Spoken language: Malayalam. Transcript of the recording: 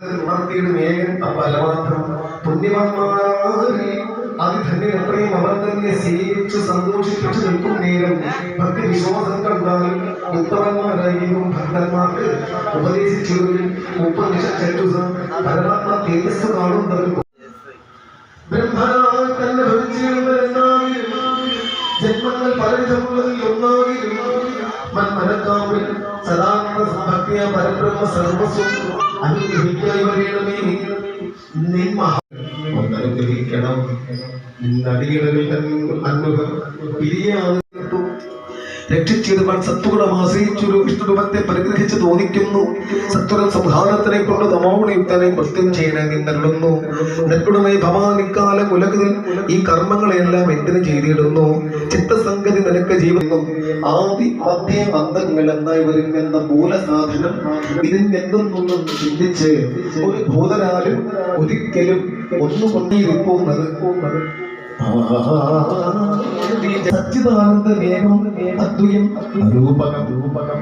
ഉണർത്തിയുടെ മേഘൻ പരമാർത്ഥം പുണ്യവാന്മാരെ അതിധന്യ എത്രയും അവർ തന്നെ സേവിച്ച് സന്തോഷിപ്പിച്ചു നിൽക്കും നേരം. ഭക്തി വിശ്വാസം കണ്ടാൽ ഉത്തമന്മാരായിരിക്കും ഭക്തന്മാർക്ക്. ഉപദേശിച്ചവരിൽ ഉപനിഷ ചറ്റുസ പരമാത്മ തേജസ് കാണുന്നവർക്ക് ബ്രഹ്മനാൽ തന്നെ ഭവിച്ചിരുന്നതെന്നാകിലും ജന്മങ്ങൾ പലവിധമുള്ളതിൽ ഒന്നാകിലും മന്മനക്കാവിൽ സദാനന്ദ സമ്പത്തിയ പരബ്രഹ്മ സർവസ്വം. മഹാ ഒന്നനുഗ്രഹിക്കണം നടികളിൽ അനുഭവം പിരിയാതെ രക്ഷിച്ചിടുവാൻ സത്വഗുണം ആശ്രയിച്ചൊരു വിഷ്ണുരൂപത്തെ പരിഗ്രഹിച്ച് തോന്നിക്കുന്നു. സത്വരം സംഹാരത്തിനെ കൊണ്ട് തമോഗുണയുക്തനെ കൃത്യം ചെയ്യാൻ നിന്നരുളുന്നു നെൽഗുണമായി ഭവാനിക്കാല ഉലകത്തിൽ ഈ കർമ്മങ്ങളെല്ലാം എന്തിനു ചെയ്തിടുന്നു? ചിത്തസംഗതി നിനക്ക് ജീവനും ആദി മധ്യ അന്തങ്ങൾ എന്നായി വരുമെന്ന മൂലസാധനം ഇതിനെന്തെന്നൊന്നും ചിന്തിച്ച് ഒരു ഭൂതനാലും ഒരിക്കലും ഒന്നുകൊണ്ടിരിക്കുന്നത് സച്ചിദാനന്ദ വേഗം അദ്വയം രൂപകം രൂപകം.